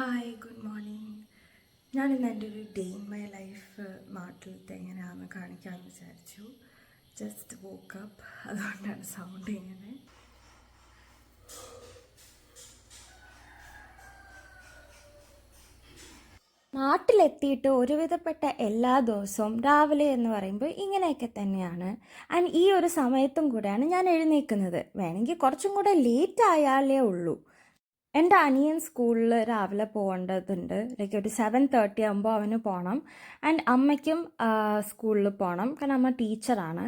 Hi good morning ഞാൻ ഇന്ന് എന്റെ ഒരു ഡേ ഇൻ മൈ ലൈഫ് നാട്ടിലത്തെ എങ്ങനെയാണെന്ന് കാണിക്കാമെന്ന് വിചാരിച്ചു. ജസ്റ്റ് വോക്കപ്പ് അതുകൊണ്ടാണ് സൗണ്ട് ഇങ്ങനെ. നാട്ടിലെത്തിയിട്ട് ഒരുവിധപ്പെട്ട എല്ലാ ദിവസവും രാവിലെ എന്ന് പറയുമ്പോൾ ഇങ്ങനെയൊക്കെ തന്നെയാണ്. ആൻഡ് ഈ ഒരു സമയത്തും കൂടെയാണ് ഞാൻ എഴുന്നേൽക്കുന്നത്. വേണമെങ്കിൽ കുറച്ചും കൂടെ ലേറ്റ് ആയാലേ ഉള്ളൂ. എന്റെ അനിയൻ സ്കൂളിൽ രാവിലെ പോകേണ്ടതുണ്ട്. ലൈക്ക് ഒരു സെവൻ തേർട്ടി ആകുമ്പോൾ അവന് പോകണം ആൻഡ് അമ്മയ്ക്കും സ്കൂളിൽ പോകണം കാരണം അമ്മ ടീച്ചറാണ്.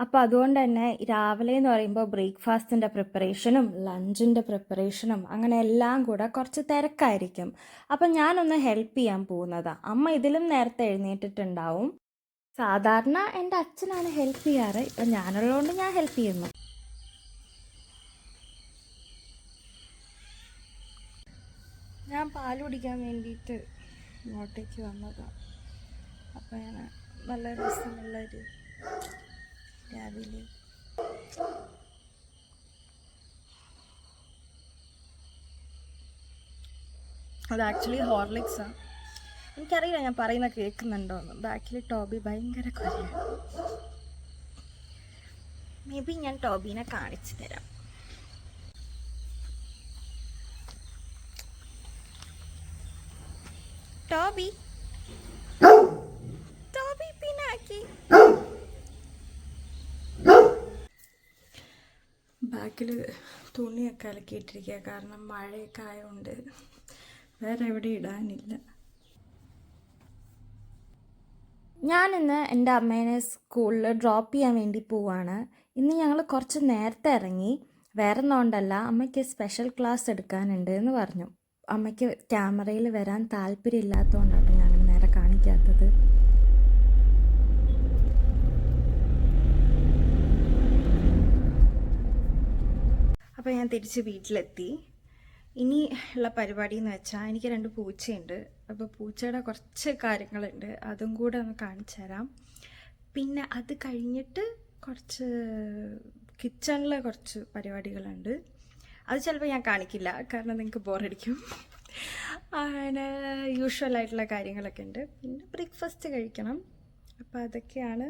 അപ്പോൾ അതുകൊണ്ട് തന്നെ രാവിലെ എന്ന് പറയുമ്പോൾ ബ്രേക്ക്ഫാസ്റ്റിന്റെ പ്രിപ്പറേഷനും ലഞ്ചിന്റെ പ്രിപ്പറേഷനും അങ്ങനെ എല്ലാം കൂടെ കുറച്ച് തിരക്കായിരിക്കും. അപ്പം ഞാനൊന്ന് ഹെൽപ്പ് ചെയ്യാൻ പോകുന്നത്. അമ്മ ഇതിലും നേരത്തെ എഴുന്നേറ്റിട്ടുണ്ടാവും. സാധാരണ എന്റെ അച്ഛനാണ് ഹെൽപ്പ് ചെയ്യാറ്. ഇപ്പം ഞാനുള്ളതുകൊണ്ട് ഞാൻ ഹെൽപ്പ് ചെയ്യുന്നു. ഞാൻ പാൽ കുടിക്കാൻ വേണ്ടിയിട്ട് ഇങ്ങോട്ടേക്ക് വന്നതാണ് അപ്പോൾ ഞാൻ നല്ല രസമുള്ളൊരു രാവിലെ. അത് ആക്ച്വലി ഹോർലിക്സാണ് എനിക്കറിയില്ല ഞാൻ പറയുന്ന കേൾക്കുന്നുണ്ടോ എന്ന് ബാക്കിൽ ടോബി ഭയങ്കര കുറയാണ് മേ ബി ഞാൻ ടോബീനെ കാണിച്ചു തരാം. ടോബി. ടോബി പിന്നാക്കി ബാക്കിൽ തുണിയൊക്കെ അലക്കിയിട്ടിരിക്കുക കാരണം മഴയൊക്കെ ആയതുകൊണ്ട് വേറെ എവിടെ ഇടാനില്ല. ഞാനിന്ന് എന്റെ അമ്മേനെ സ്കൂളിൽ ഡ്രോപ്പ് ചെയ്യാൻ വേണ്ടി പോവാണ്. ഇന്ന് ഞങ്ങൾ കുറച്ച് നേരത്തെ ഇറങ്ങി. വേറെ ഒന്നുകൊണ്ടല്ല അമ്മയ്ക്ക് സ്പെഷ്യൽ ക്ലാസ് എടുക്കാനുണ്ട് എന്ന് പറഞ്ഞു. അമ്മയ്ക്ക് ക്യാമറയിൽ വരാൻ താല്പര്യമില്ലാത്തതുകൊണ്ടാണ് ഞാൻ അങ്ങനെ നേരെ കാണിക്കാത്തത്. അപ്പോൾ ഞാൻ തിരിച്ച് വീട്ടിലെത്തി. ഇനി ഉള്ള പരിപാടി എന്ന് വെച്ചാൽ എനിക്ക് രണ്ട് പൂച്ചയുണ്ട്. അപ്പോൾ പൂച്ചയുടെ കുറച്ച് കാര്യങ്ങളുണ്ട്. അതും കൂടെ ഒന്ന് കാണിച്ചു തരാം. പിന്നെ അത് കഴിഞ്ഞിട്ട് കുറച്ച് കിച്ചണിലെ കുറച്ച് പരിപാടികളുണ്ട്. അത് ചിലപ്പോൾ ഞാൻ കാണിക്കില്ല. കാരണം നിങ്ങൾക്ക് ബോറടിക്കും. അങ്ങനെ യൂഷ്വൽ ആയിട്ടുള്ള കാര്യങ്ങളൊക്കെ ഉണ്ട്. പിന്നെ ബ്രേക്ക്ഫാസ്റ്റ് കഴിക്കണം. അപ്പോൾ അതൊക്കെയാണ്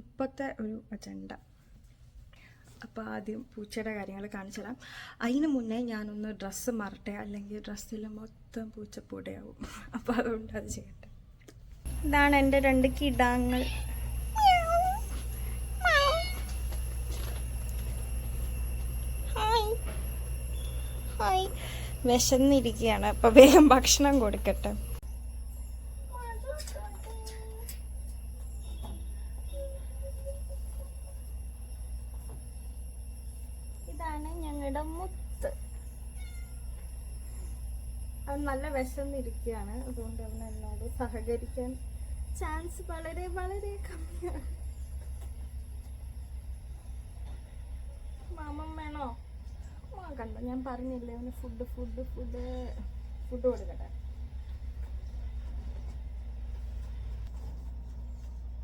ഇപ്പോഴത്തെ ഒരു അജണ്ട അപ്പോൾ ആദ്യം പൂച്ചയുടെ കാര്യങ്ങൾ കാണിച്ചു തരാം. അതിന് മുന്നേ ഞാനൊന്ന് ഡ്രസ്സ് മാറട്ടെ? അല്ലെങ്കിൽ ഡ്രസ്സിൽ മൊത്തം പൂച്ചപ്പൂടയാവും. അപ്പോൾ അതുകൊണ്ട് അത് ചെയ്യട്ടെ. ഇതാണ് എന്റെ രണ്ട് കിടാങ്ങൾ ഹായ് ഹായ് വിശന്നിരിക്കുകയാണ്. അപ്പോൾ വേഗം ഭക്ഷണം കൊടുക്കട്ടെ. ഇതാണ് ഞങ്ങളുടെ മുത്ത്. അവൻ നല്ല വിശന്നിരിക്കുകയാണ്. അതുകൊണ്ട് അവൻ എന്നോട് സഹകരിക്കാൻ ചാൻസ് വളരെ വളരെ കമ്മിയാണ്. കണ്ടോ. ഞാൻ പറഞ്ഞില്ലേ അവന് ഫുഡ് ഫുഡ് ഫുഡ് ഫുഡ് കൊടുക്കട്ടെ.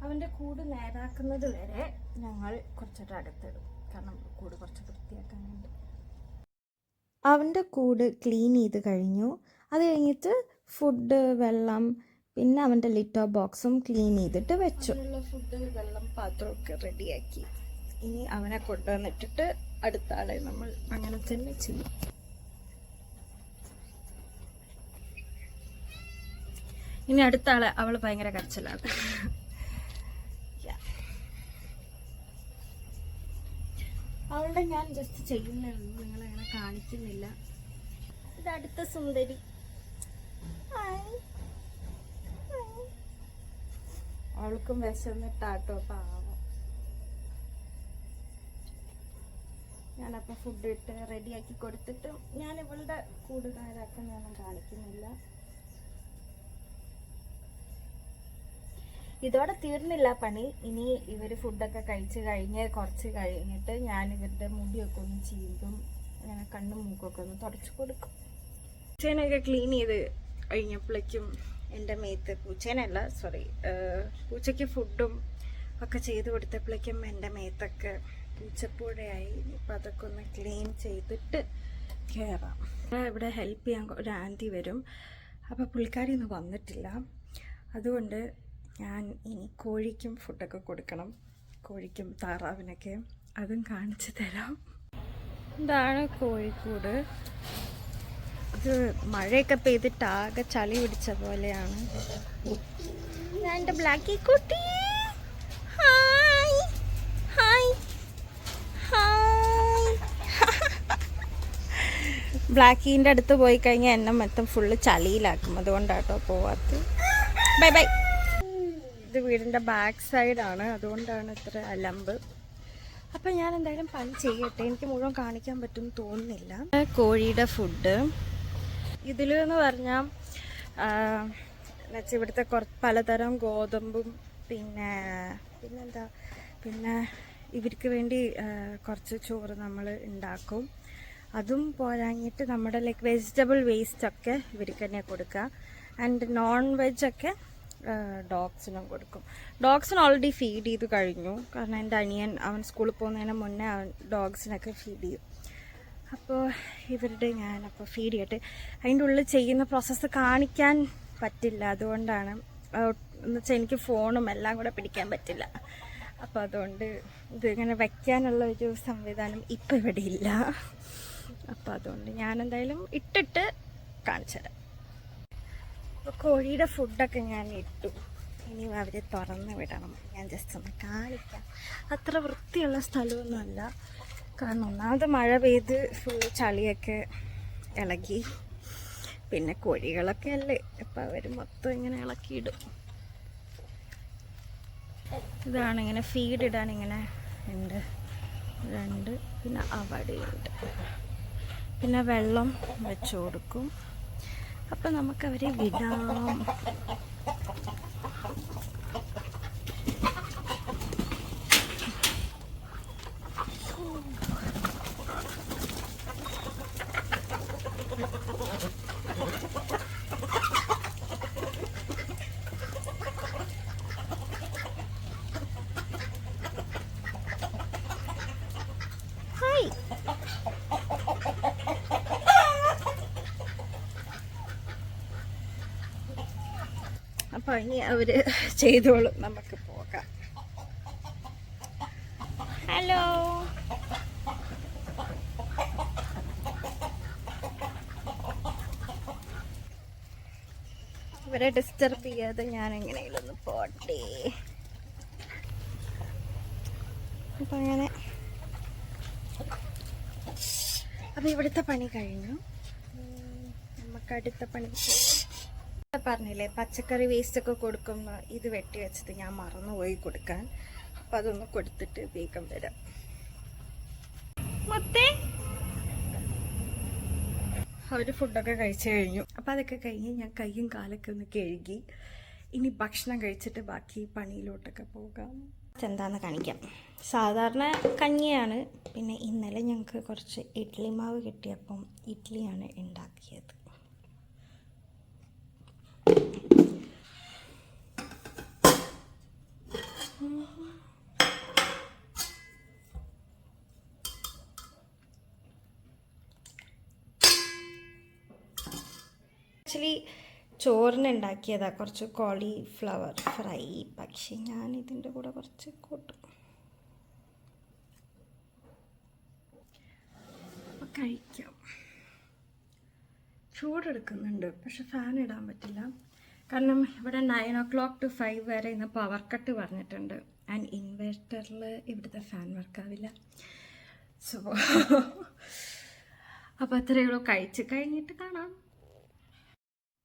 അവന്റെ കൂട് നേരാക്കുന്നത് വരെ ഞങ്ങൾ കുറച്ചൊരു അടുത്തിടും. കാരണം കൂട് കുറച്ച് വൃത്തിയാക്കാനുണ്ട് അവന്റെ കൂട് ക്ലീൻ ചെയ്ത് കഴിഞ്ഞു. അത് കഴിഞ്ഞിട്ട് ഫുഡ് വെള്ളം പിന്നെ അവന്റെ ലിറ്റോ ബോക്സും ക്ലീൻ ചെയ്തിട്ട് വെച്ചു. ഫുഡ് വെള്ളം പാത്രമൊക്കെ റെഡിയാക്കി ഇനി അവനെ കൊണ്ടുവന്നിട്ടിട്ട് അടുത്ത ആളെ നമ്മൾ അങ്ങനെ തന്നെ ചെയ്യും. ഇനി അടുത്ത ആളെ അവൾ ഭയങ്കര കരച്ചിലാണ്. അവളുടെ ഞാൻ ജസ്റ്റ് ചെയ്യുന്നേ ഉള്ളൂ. നിങ്ങളങ്ങനെ കാണിക്കുന്നില്ല. ഇത് അടുത്ത സുന്ദരി. അവൾക്കും വിശന്നിട്ടാട്ടോ പാവം. ഞാനപ്പോൾ ഫുഡ് ഇട്ട് റെഡിയാക്കി കൊടുത്തിട്ട് ഞാൻ ഇവളുടെ കൂടുകാരാക്കാൻ ഞാൻ കാണിക്കുന്നില്ല. ഇതോടെ തീർന്നില്ല പണി. ഇനി ഇവർ ഫുഡൊക്കെ കഴിച്ച് കഴിഞ്ഞ് കുറച്ച് കഴിഞ്ഞിട്ട് ഞാൻ ഇവരുടെ മുടിയൊക്കെ ഒന്ന് ചീന്തും അങ്ങനെ കണ്ണും മൂക്കൊക്കെ ഒന്ന് തുടച്ചു കൊടുക്കും. പൂച്ചേനൊക്കെ ക്ലീൻ ചെയ്ത് കഴിഞ്ഞപ്പോഴേക്കും എന്റെ മേത്ത് പൂച്ചേനല്ല സോറി പൂച്ചയ്ക്ക് ഫുഡും ഒക്കെ ചെയ്ത് കൊടുത്തപ്പോഴേക്കും എന്റെ മേത്തൊക്കെ പൂച്ചപ്പൂഴയായി ഇപ്പം അതൊക്കെ ഒന്ന് ക്ലീൻ ചെയ്തിട്ട് കയറാം ഇവിടെ ഹെൽപ്പ് ചെയ്യാൻ ഒരു ആന്റി വരും. അപ്പോൾ പുള്ളിക്കാരി ഒന്നും വന്നിട്ടില്ല. അതുകൊണ്ട് ഞാൻ ഇനി കോഴിക്കും ഫുഡൊക്കെ കൊടുക്കണം. കോഴിക്കും താറാവിനൊക്കെ അതും കാണിച്ചു തരാം. ഇതാണ് കോഴിക്കൂട്. ഇത് മഴയൊക്കെ പെയ്തിട്ട് ആകെ ചളി പിടിച്ച പോലെയാണ്. എന്റെ ബ്ലാക്കി കുട്ടി. ഹായ് ഹായ് ഹായ് ബ്ലാക്കീന്റെ അടുത്ത് പോയി കഴിഞ്ഞാൽ എന്നെ മൊത്തം ഫുള്ള് ചളിയിലാക്കും. അതുകൊണ്ടാട്ടോ പോവാത്ത ബൈ ബൈ ഇത് വീടിന്റെ ബാക്ക് സൈഡാണ് അതുകൊണ്ടാണ് ഇത്ര അലമ്പ്. അപ്പം ഞാൻ എന്തായാലും പണി ചെയ്യട്ടെ. എനിക്ക് മുഴുവൻ കാണിക്കാൻ പറ്റും തോന്നുന്നില്ല. കോഴിയുടെ ഫുഡ് ഇതിൽ എന്ന് പറഞ്ഞാൽ എന്നുവെച്ചാൽ ഇവിടുത്തെ കുറ പലതരം ഗോതമ്പും പിന്നെ പിന്നെന്താ പിന്നെ ഇവർക്ക് വേണ്ടി കുറച്ച് ചോറ് നമ്മൾ ഉണ്ടാക്കും. അതും പോരാഞ്ഞിട്ട് നമ്മുടെ ലൈക്ക് വെജിറ്റബിൾ വേസ്റ്റ് ഒക്കെ ഇവർക്ക് തന്നെ കൊടുക്കുക. ആൻഡ് നോൺ വെജ് ഒക്കെ ഡോഗ്സിനും കൊടുക്കും. ഡോഗ്സിന് ഓൾറെഡി ഫീഡ് ചെയ്ത് കഴിഞ്ഞു. കാരണം എന്റെ അനിയൻ അവൻ സ്കൂളിൽ പോകുന്നതിന് മുന്നേ അവൻ ഡോഗ്സിനൊക്കെ ഫീഡ് ചെയ്യും. അപ്പോൾ ഇവരുടെ ഞാൻ അപ്പോൾ ഫീഡ് ചെയ്യട്ടെ. അതിന്റെ ഉള്ളിൽ ചെയ്യുന്ന പ്രോസസ്സ് കാണിക്കാൻ പറ്റില്ല. അതുകൊണ്ടാണ് എന്ന് വെച്ചാൽ എനിക്ക് ഫോണും എല്ലാം കൂടെ പിടിക്കാൻ പറ്റില്ല. അപ്പോൾ അതുകൊണ്ട് ഇത് ഇങ്ങനെ വയ്ക്കാനുള്ള ഒരു സംവിധാനം ഇപ്പം ഇവിടെ ഇല്ല. അപ്പോൾ അതുകൊണ്ട് ഞാൻ എന്തായാലും ഇട്ടിട്ട് കാണിച്ചു തരാം അപ്പോൾ കോഴിയുടെ ഫുഡൊക്കെ ഞാൻ ഇട്ടു. ഇനി അവരെ തുറന്ന് വിടണം. ഞാൻ ജസ്റ്റ് ഒന്ന് കാണിക്കാം. അത്ര വൃത്തിയുള്ള സ്ഥലമൊന്നുമല്ല. കാരണം ഒന്നാമത് മഴ പെയ്ത് ഫുള്ള് ചളിയൊക്കെ ഇളകി. പിന്നെ കോഴികളൊക്കെ അല്ലേ? അപ്പം അവർ മൊത്തം ഇങ്ങനെ ഇളക്കിയിടും. ഇതാണ് ഇങ്ങനെ ഫീഡ് ഇടാൻ ഇങ്ങനെ ഉണ്ട്. രണ്ട് പിന്നെ അവിടെയുണ്ട്. പിന്നെ വെള്ളം വെച്ചു കൊടുക്കും. അപ്പം നമുക്കവരെ വിടാം ഹായ് ഇനി അവർ ചെയ്തോളും. നമുക്ക് പോകാം. ഹലോ. ഇവരെ ഡിസ്റ്റർബ് ചെയ്യാതെ ഞാൻ എങ്ങനെയെങ്കിലും ഒന്ന് പോട്ടെ. അപ്പൊ അങ്ങനെ. അപ്പൊ ഇവിടുത്തെ പണി കഴിഞ്ഞു. നമുക്ക് അടുത്ത പണി പോകാം. പറഞ്ഞില്ലേ പച്ചക്കറി വേസ്റ്റ് ഒക്കെ കൊടുക്കുമ്പോൾ ഇത് വെട്ടി വെച്ചിട്ട് ഞാൻ മറന്നുപോയി കൊടുക്കാൻ. അപ്പം അതൊന്ന് കൊടുത്തിട്ട് വേഗം വരാം. മൊത്തേ. അവർ ഫുഡൊക്കെ കഴിച്ചു കഴിഞ്ഞു. അപ്പോൾ അതൊക്കെ കഴിഞ്ഞ് ഞാൻ കൈയും കാലൊക്കെ ഒന്ന് കഴുകി. ഇനി ഭക്ഷണം കഴിച്ചിട്ട് ബാക്കി പണിയിലോട്ടൊക്കെ പോകാം. എന്താന്ന് കാണിക്കാം. സാധാരണ കഞ്ഞിയാണ്. പിന്നെ ഇന്നലെ ഞങ്ങൾക്ക് കുറച്ച് ഇഡ്ഡലി മാവ് കിട്ടിയപ്പം ഇഡ്ഡലിയാണ് ഉണ്ടാക്കിയത്. ആക്ച്വലി ചോറിന് ഉണ്ടാക്കിയതാണ് കുറച്ച് കോളിഫ്ലവർ ഫ്രൈ പക്ഷേ ഞാൻ ഇതിന്റെ കൂടെ കുറച്ച് കൂട്ടും. അപ്പൊ കഴിക്കാം. ചൂടെടുക്കുന്നുണ്ട്. പക്ഷെ ഫാൻ ഇടാൻ പറ്റില്ല. കാരണം ഇവിടെ nine o'clock to five വരെ ഇന്ന് പവർ കട്ട് പറഞ്ഞിട്ടുണ്ട്. ആൻഡ് ഇൻവേർട്ടറിൽ ഇവിടുത്തെ ഫാൻ വർക്കാവില്ല സോ അപ്പോൾ അത്രയേ ഉള്ളൂ. കഴിച്ച് കഴിഞ്ഞിട്ട് കാണാം.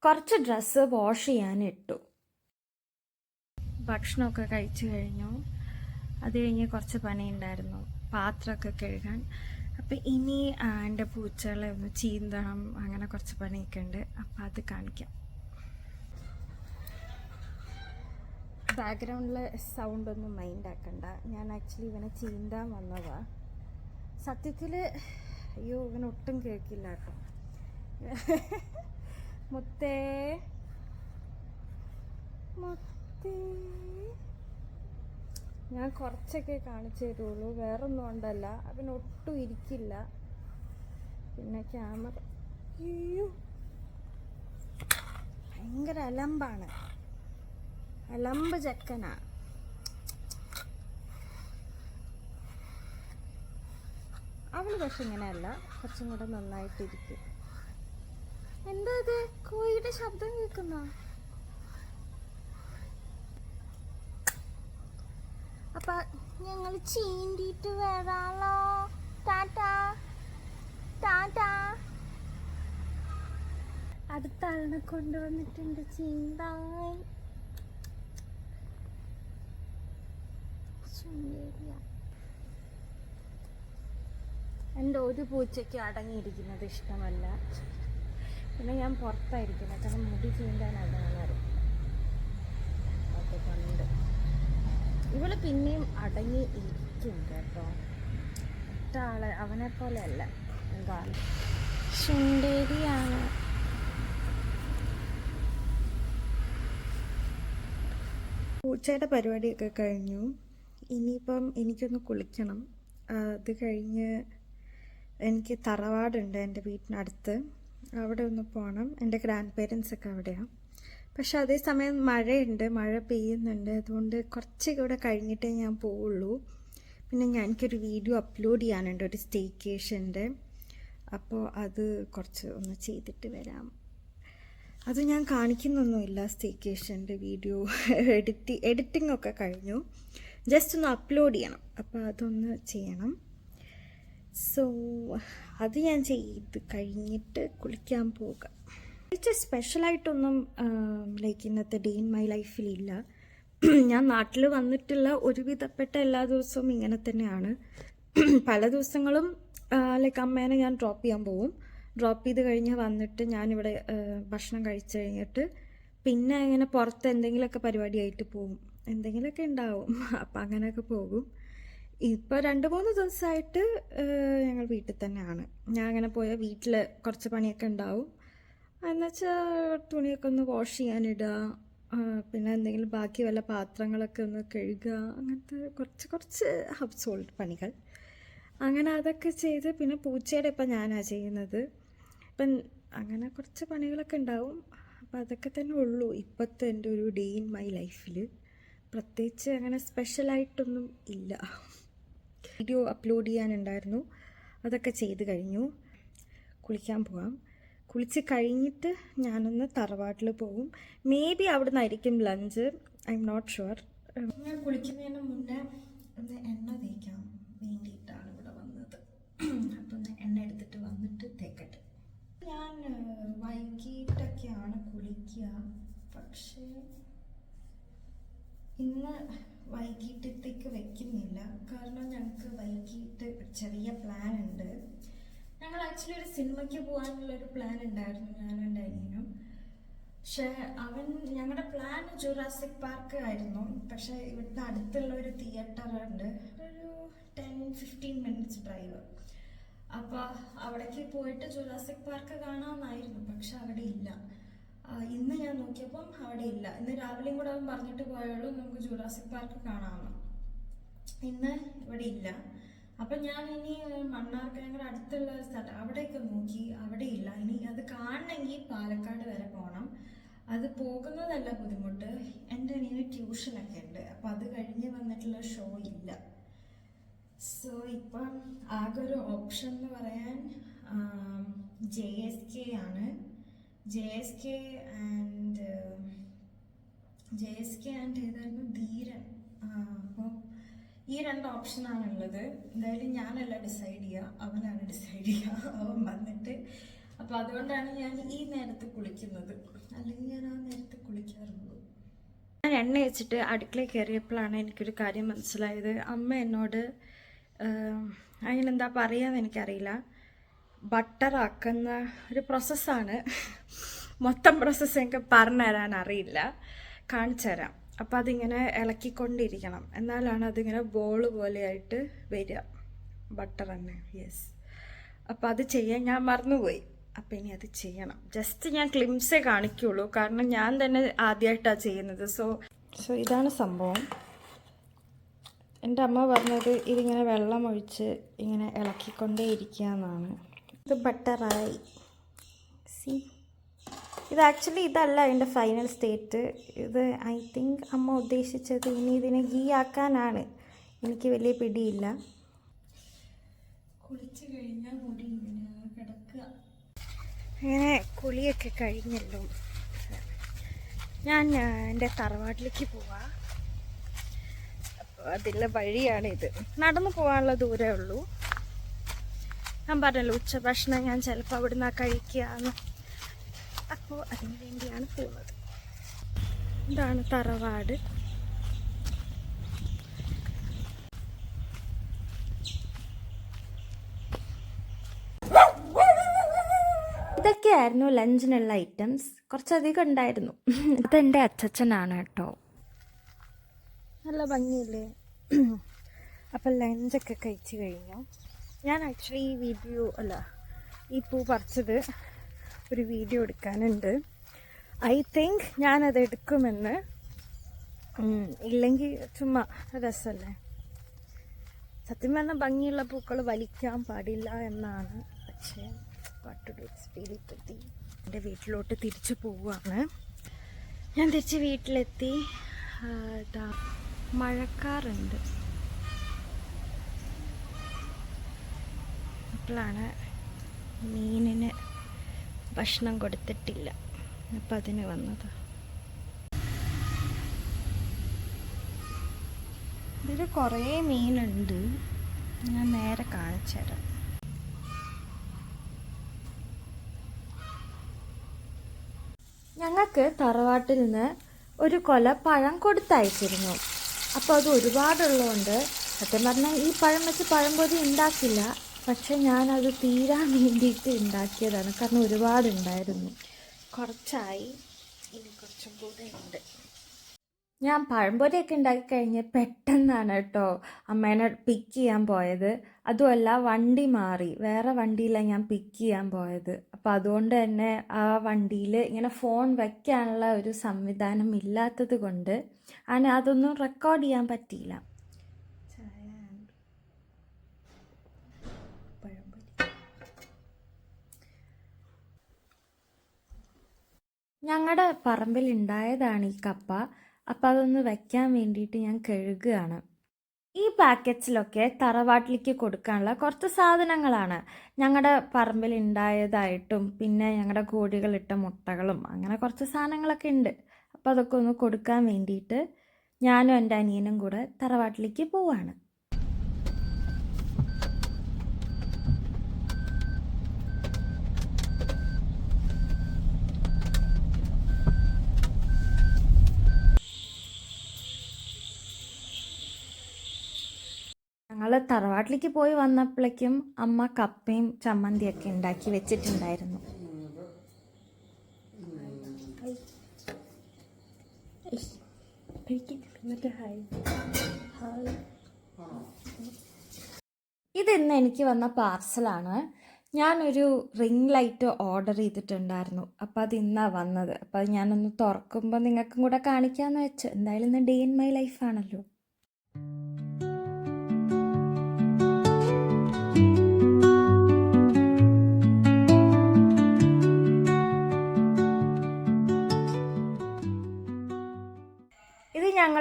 കുറച്ച് ഡ്രസ്സ് വാഷ് ചെയ്യാനിട്ടു ഭക്ഷണമൊക്കെ കഴിച്ചു കഴിഞ്ഞു. അത് കഴിഞ്ഞ് കുറച്ച് പണിയുണ്ടായിരുന്നു. പാത്രമൊക്കെ കഴുകാൻ. അപ്പം ഇനി എന്റെ പൂച്ചകളെ ഒന്ന് ചീന്തണം. അങ്ങനെ കുറച്ച് പണിയൊക്കെ ഉണ്ട്. അപ്പം അത് കാണിക്കാം. ബാക്ക്ഗ്രൗണ്ടിൽ സൗണ്ടൊന്നും മൈൻഡ് ആക്കണ്ട. ഞാൻ ആക്ച്വലി ഇവനെ ചീന്താൻ വന്നതാ. സത്യത്തിൽ അയ്യോ ഇവനൊട്ടും കേൾക്കില്ല കേട്ടോ. മുത്തേ. മുത്തേ. ഞാൻ കുറച്ചൊക്കെ കാണിച്ചു തരുള്ളൂ വേറൊന്നും കൊണ്ടല്ല അവന് ഒട്ടും ഇരിക്കില്ല. പിന്നെ ക്യാമറ അയ്യോ. ഭയങ്കര അലമ്പാണ്. അലമ്പ് ചക്കനാ. അവൾ പക്ഷെ ഇങ്ങനെയല്ല. കുറച്ചും കൂടെ നന്നായിട്ടിരിക്കും. എന്താ ഇത്? കോഴിയുടെ ശബ്ദം കേൾക്കുന്ന? അപ്പൊ ഞങ്ങൾ ചീന്തിട്ട് വരാലോ. ടാറ്റാ. ടാറ്റാ. അടുത്ത ആളിനെ കൊണ്ടുവന്നിട്ടുണ്ട് ശുണ്ടേരിയ. എന്റെ ഒരു പൂച്ചയ്ക്ക് അടങ്ങിയിരിക്കുന്നത് ഇഷ്ടമല്ല. പിന്നെ ഞാൻ പുറത്തായിരിക്കില്ല കാരണം മുടി ചീന്താൻ അടങ്ങാറ് അതുകൊണ്ട് ഇവൾ പിന്നെയും അടങ്ങി ഇരിക്കും കേട്ടോ. ഒറ്റ ആൾ അവനെ പോലെ അല്ല എന്താണ് ശുണ്ടേരിയാണ്. പൂച്ചയുടെ പരിപാടിയൊക്കെ കഴിഞ്ഞു. ഇനിയിപ്പം എനിക്കൊന്ന് കുളിക്കണം. അത് കഴിഞ്ഞ് എനിക്ക് തറവാടുണ്ട് എന്റെ വീട്ടിനടുത്ത്. അവിടെ ഒന്ന് പോകണം എന്റെ ഗ്രാൻഡ് പേരൻസ് ഒക്കെ അവിടെയാണ് പക്ഷെ അതേസമയം മഴയുണ്ട്. മഴ പെയ്യുന്നുണ്ട്. അതുകൊണ്ട് കുറച്ച് ഇവിടെ കഴിഞ്ഞിട്ടേ ഞാൻ പോവുള്ളൂ. പിന്നെ ഞാൻ എനിക്കൊരു വീഡിയോ അപ്ലോഡ് ചെയ്യാനുണ്ട്. ഒരു സ്റ്റേക്കേഷന്റെ. അപ്പോൾ അത് കുറച്ച് ഒന്ന് ചെയ്തിട്ട് വരാം. അത് ഞാൻ കാണിക്കുന്നൊന്നുമില്ല. സ്റ്റേക്കേഷന്റെ വീഡിയോ എഡിറ്റ് എഡിറ്റിംഗ് ഒക്കെ കഴിഞ്ഞു. ജസ്റ്റ് ഒന്ന് അപ്ലോഡ് ചെയ്യണം. അപ്പോൾ അതൊന്ന് ചെയ്യണം. സോ അത് ഞാൻ ചെയ്ത് കഴിഞ്ഞിട്ട് കുളിക്കാൻ പോകാം പ്രത്യേകിച്ച് സ്പെഷ്യലായിട്ടൊന്നും ലൈക്ക് ഇന്നത്തെ ഡേ ഇൻ മൈ ലൈഫിലില്ല ഞാൻ നാട്ടിൽ വന്നിട്ടുള്ള ഒരുവിധപ്പെട്ട എല്ലാ ദിവസവും ഇങ്ങനെ തന്നെയാണ്. പല ദിവസങ്ങളും ലൈക്ക് അമ്മേനെ ഞാൻ ഡ്രോപ്പ് ചെയ്യാൻ പോകും ഡ്രോപ്പ് ചെയ്ത് കഴിഞ്ഞ് വന്നിട്ട് ഞാനിവിടെ ഭക്ഷണം കഴിച്ച് കഴിഞ്ഞിട്ട് പിന്നെ ഇങ്ങനെ പുറത്ത് എന്തെങ്കിലുമൊക്കെ പരിപാടിയായിട്ട് പോകും എന്തെങ്കിലുമൊക്കെ ഉണ്ടാവും. അപ്പം അങ്ങനെയൊക്കെ പോകും. ഇപ്പോൾ രണ്ട് മൂന്ന് ദിവസമായിട്ട് ഞങ്ങൾ വീട്ടിൽ തന്നെയാണ്. ഞാൻ അങ്ങനെ പോയ വീട്ടിൽ കുറച്ച് പണിയൊക്കെ ഉണ്ടാവും. എന്നുവെച്ചാൽ തുണിയൊക്കെ ഒന്ന് വാഷ് ചെയ്യാനിടുക പിന്നെ എന്തെങ്കിലും ബാക്കി വല്ല പാത്രങ്ങളൊക്കെ ഒന്ന് കഴുകുക അങ്ങനത്തെ കുറച്ച് കുറച്ച് ഹൗസ് ഹോൾഡ് പണികൾ. അങ്ങനെ അതൊക്കെ ചെയ്ത് പിന്നെ പൂച്ചയുടെ ഇപ്പം ഞാനാണ് ചെയ്യുന്നത്. ഇപ്പം അങ്ങനെ കുറച്ച് പണികളൊക്കെ ഉണ്ടാവും. അപ്പം അതൊക്കെ തന്നെ ഉള്ളൂ ഇപ്പോഴത്തെ എന്റെ ഒരു ഡേ ഇൻ മൈ ലൈഫിൽ പ്രത്യേകിച്ച് അങ്ങനെ സ്പെഷ്യലായിട്ടൊന്നും ഇല്ല. വീഡിയോ അപ്ലോഡ് ചെയ്യാനുണ്ടായിരുന്നു. അതൊക്കെ ചെയ്ത് കഴിഞ്ഞു. കുളിക്കാൻ പോകാം കുളിച്ച് കഴിഞ്ഞിട്ട് ഞാനൊന്ന് തറവാട്ടിൽ പോകും മേ ബി അവിടെ നിന്നായിരിക്കും lunch I'm not sure ഞാൻ കുളിക്കുന്നതിന് മുന്നേ ഒന്ന് എണ്ണ തേക്കാൻ വേണ്ടിയിട്ടാണ് ഇവിടെ വന്നത്. അപ്പം ഒന്ന് എണ്ണ എടുത്തിട്ട് വന്നിട്ട് തേക്കട്ടെ. ഞാൻ വൈകിട്ടൊക്കെയാണ് കുളിക്കുക. പക്ഷേ ഇന്ന് വൈകിട്ടത്തേക്ക് വെക്കുന്നില്ല. കാരണം ഞങ്ങൾക്ക് വൈകിട്ട് ചെറിയ പ്ലാൻ ഉണ്ട്. ഞങ്ങൾ ആക്ച്വലി ഒരു സിനിമയ്ക്ക് പോകാനുള്ള ഒരു പ്ലാൻ ഉണ്ടായിരുന്നു ഞാനും എന്റെ അനിയനും പക്ഷെ അവൻ ഞങ്ങളുടെ പ്ലാൻ ജുറാസിക് പാർക്ക് ആയിരുന്നു. പക്ഷെ ഇവിടുത്തെ അടുത്തുള്ള ഒരു തിയേറ്റർ ഉണ്ട്. ഒരു ടെൻ ഫിഫ്റ്റീൻ മിനിറ്റ്സ് ഡ്രൈവ് അപ്പോൾ അവിടേക്ക് പോയിട്ട് ജുറാസിക് പാർക്ക് കാണാമെന്നായിരുന്നു പക്ഷെ അവിടെ ഇല്ല. ഇന്ന് ഞാൻ നോക്കിയപ്പം അവിടെ ഇല്ല. ഇന്ന് രാവിലെ കൂടെ അവൻ പറഞ്ഞിട്ട് പോയുള്ളൂ നമുക്ക് ജൂറാസിക് പാർക്ക് കാണാമെന്ന് ഇന്ന് ഇവിടെ ഇല്ല. അപ്പം ഞാൻ ഇനി മണ്ണാർക്ക ഞങ്ങളുടെ അടുത്തുള്ള ഒരു സ്ഥലം അവിടെയൊക്കെ നോക്കി അവിടെ ഇല്ല. ഇനി അത് കാണണമെങ്കിൽ പാലക്കാട് വരെ പോകണം അത് പോകുന്നതല്ല ബുദ്ധിമുട്ട്. എന്റെ അനിയന് ട്യൂഷനൊക്കെ ഉണ്ട്. അപ്പം അത് കഴിഞ്ഞ് വന്നിട്ടുള്ള ഷോ ഇല്ല. സോ ഇപ്പം ആകെ ഒരു ഓപ്ഷൻ എന്ന് പറയാൻ ജെ എസ് കെ ആണ്. S K and J and ഏതായിരുന്നു? ധീരൻ. അപ്പോൾ ഈ രണ്ട് ഓപ്ഷനാണുള്ളത് എന്തായാലും ഞാനല്ല ഡിസൈഡ് ചെയ്യുക അവനാണ് ഡിസൈഡ് ചെയ്യുക അവൻ വന്നിട്ട്. അപ്പോൾ അതുകൊണ്ടാണ് ഞാൻ ഈ നേരത്ത് കുളിക്കുന്നത്. അല്ലെങ്കിൽ ഞാൻ ആ നേരത്ത് കുളിക്കാറുള്ളൂ. ഞാൻ എണ്ണ വെച്ചിട്ട് അടുക്കള കയറിയപ്പോഴാണ് എനിക്കൊരു കാര്യം മനസ്സിലായത്. അമ്മ എന്നോട് അതിനെന്താ പറയാന്ന് എനിക്കറിയില്ല. ബട്ടർ ആക്കുന്ന ഒരു പ്രോസസ്സാണ്. മൊത്തം പ്രോസസ്സ് എനിക്ക് പറഞ്ഞു തരാൻ അറിയില്ല കാണിച്ചു തരാം അപ്പോൾ അതിങ്ങനെ ഇളക്കിക്കൊണ്ടിരിക്കണം. എന്നാലാണ് അതിങ്ങനെ ബോൾ പോലെയായിട്ട് വരിക. ബട്ടർ തന്നെ. യെസ് അപ്പോൾ അത് ചെയ്യാൻ ഞാൻ മറന്നുപോയി. അപ്പോൾ ഇനി അത് ചെയ്യണം. ജസ്റ്റ് ഞാൻ ക്ലിംസേ കാണിക്കുള്ളൂ. കാരണം ഞാൻ തന്നെ ആദ്യമായിട്ടാണ് ചെയ്യുന്നത്. സോ സോ ഇതാണ് സംഭവം. എന്റെ അമ്മ പറഞ്ഞത് ഇതിങ്ങനെ വെള്ളം ഒഴിച്ച് ഇങ്ങനെ ഇളക്കിക്കൊണ്ടേ ഇരിക്കുക എന്നാണ് ഇത് ബട്ടറായി. സി. ഇത് ആക്ച്വലി ഇതല്ല എന്റെ ഫൈനൽ സ്റ്റേറ്റ്. ഇത് ഐ തിങ്ക് അമ്മ ഉദ്ദേശിച്ചത് ഇനി ഇതിനെ ഗീ ആക്കാനാണ്. എനിക്ക് വലിയ പിടിയില്ല. കുളിച്ച് കഴിഞ്ഞാൽ മുടി ഇങ്ങനെ കിടക്കുക. അങ്ങനെ കുളിയൊക്കെ കഴിഞ്ഞല്ലോ. ഞാൻ എന്റെ തറവാട്ടിലേക്ക് പോവാ. അപ്പോൾ അതിലെ വഴിയാണിത്. നടന്നു പോകാനുള്ള ദൂരമേ ഉള്ളൂ. ഞാൻ പറഞ്ഞല്ലോ ഉച്ചഭക്ഷണം ഞാൻ ചിലപ്പോൾ അവിടുന്ന് കഴിക്കുകയെന്ന് അപ്പോൾ അതിന് വേണ്ടിയാണ് പോകുന്നത് ഇതാണ് തറവാട്. ഇതൊക്കെയായിരുന്നു ലഞ്ചിനുള്ള ഐറ്റംസ് കുറച്ചധികം ഉണ്ടായിരുന്നു. ഇതെന്റെ അച്ചച്ചനാണ് കേട്ടോ. നല്ല ഭംഗിയില്ലേ? അപ്പം ലഞ്ചൊക്കെ കഴിച്ചു കഴിഞ്ഞു. ഞാൻ ആക്ച്വലി ഈ വീഡിയോ അല്ല ഈ പൂ പറിച്ചത് ഒരു വീഡിയോ എടുക്കാനുണ്ട്. ഐ തിങ്ക് ഞാനത് എടുക്കുമെന്ന്. ഇല്ലെങ്കിൽ ചുമ്മാ രസമല്ലേ സത്യം പറഞ്ഞാൽ ഭംഗിയുള്ള പൂക്കൾ വലിക്കാൻ പാടില്ല എന്നാണ്. പക്ഷേ പാട്ടൊരു സ്പിരിറ്റ് എന്റെ വീട്ടിലോട്ട് തിരിച്ചു പോവുകയാണ് ഞാൻ തിരിച്ച് വീട്ടിലെത്തി. മഴക്കാറുണ്ട്. അപ്പോഴാണ് മീനിന് ഭക്ഷണം കൊടുത്തിട്ടില്ല. അപ്പം അതിന് വന്നത്. ഇതിൽ കുറേ മീനുണ്ട്. ഞാൻ നേരെ കാണിച്ചു തരാം. ഞങ്ങൾക്ക് തറവാട്ടിൽ നിന്ന് ഒരു കൊല പഴം കൊടുത്തയച്ചിരുന്നു. അപ്പോൾ അത് ഒരുപാടുള്ളതുകൊണ്ട് സത്യം പറഞ്ഞാൽ ഈ പഴം വെച്ച് പഴംപൊരി ഉണ്ടാക്കില്ല. പക്ഷെ ഞാനത് തീരാൻ വേണ്ടിയിട്ട് ഉണ്ടാക്കിയതാണ്. കാരണം ഒരുപാടുണ്ടായിരുന്നു. കുറച്ചായി. ഇനി കുറച്ചും കൂടെ ഉണ്ട്. ഞാൻ പഴംപൊരിയൊക്കെ ഉണ്ടാക്കി കഴിഞ്ഞ് പെട്ടെന്നാണ് കേട്ടോ അമ്മേനെ പിക്ക് ചെയ്യാൻ പോയത്. അതുമല്ല വണ്ടി മാറി. വേറെ വണ്ടിയിലാണ് ഞാൻ പിക്ക് ചെയ്യാൻ പോയത്. അപ്പം അതുകൊണ്ട് തന്നെ ആ വണ്ടിയിൽ ഇങ്ങനെ ഫോൺ വയ്ക്കാനുള്ള ഒരു സംവിധാനം ഇല്ലാത്തത് കൊണ്ട് അങ്ങനെ അതൊന്നും റെക്കോർഡ് ചെയ്യാൻ പറ്റിയില്ല. ഞങ്ങളുടെ പറമ്പിൽ ഉണ്ടായതാണ് ഈ കപ്പ. അപ്പം അതൊന്ന് വെക്കാൻ വേണ്ടിയിട്ട് ഞാൻ കഴുകുകയാണ് ഈ പാക്കറ്റ്സിലൊക്കെ തറവാട്ടിലേക്ക് കൊടുക്കാനുള്ള കുറച്ച് സാധനങ്ങളാണ്. ഞങ്ങളുടെ പറമ്പിൽ ഉണ്ടായതായിട്ടും പിന്നെ ഞങ്ങളുടെ കോഴികളിട്ട മുട്ടകളും അങ്ങനെ കുറച്ച് സാധനങ്ങളൊക്കെ ഉണ്ട് അപ്പോൾ അതൊക്കെ ഒന്ന് കൊടുക്കാൻ വേണ്ടിയിട്ട് ഞാനും എന്റെ അനിയനും കൂടെ തറവാട്ടിലേക്ക് പോവാണ്. ഞങ്ങൾ തറവാട്ടിലേക്ക് പോയി വന്നപ്പോഴേക്കും അമ്മ കപ്പയും ചമ്മന്തിയൊക്കെ ഉണ്ടാക്കി വെച്ചിട്ടുണ്ടായിരുന്നു. ഇത് ഇന്ന് എനിക്ക് വന്ന പാർസലാണ്. ഞാനൊരു റിംഗ് ലൈറ്റ് ഓർഡർ ചെയ്തിട്ടുണ്ടായിരുന്നു. അപ്പം അത് ഇന്നാണ് വന്നത്. അപ്പം അത് ഞാനൊന്ന് തുറക്കുമ്പോൾ നിങ്ങൾക്കും കൂടെ കാണിക്കാമെന്ന് വെച്ച്. എന്തായാലും ഇന്ന് ഡേ ഇൻ മൈ ലൈഫാണല്ലോ.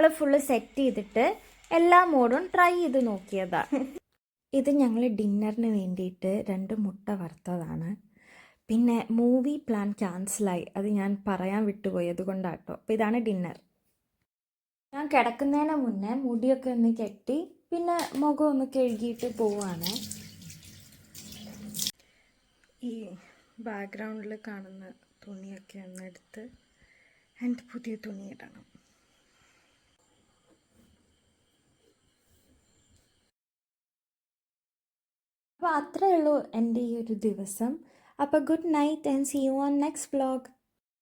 ഞങ്ങൾ ഫുള്ള് സെറ്റ് ചെയ്തിട്ട് എല്ലാ മോഡും ട്രൈ ചെയ്ത് നോക്കിയതാണ് ഇത് ഞങ്ങൾ ഡിന്നറിന് വേണ്ടിയിട്ട് രണ്ട് മുട്ട വറുത്തതാണ്. പിന്നെ മൂവി പ്ലാൻ ക്യാൻസലായി അത് ഞാൻ പറയാൻ വിട്ടുപോയി. അതുകൊണ്ടാട്ടോ. അപ്പോൾ ഇതാണ് ഡിന്നർ ഞാൻ കിടക്കുന്നതിന് മുന്നേ മുടിയൊക്കെ ഒന്ന് കെട്ടി പിന്നെ മുഖം ഒന്ന് കഴുകിയിട്ട് പോവാണ്. ഈ ബാക്ക്ഗ്രൗണ്ടിൽ കാണുന്ന തുണിയൊക്കെ ഒന്ന് എടുത്ത് എന്റെ പുതിയ തുണി ഇടണം. അപ്പോൾ അത്രയേ ഉള്ളൂ എന്റെ ഈ ഒരു ദിവസം. അപ്പോൾ good night and see you on next vlog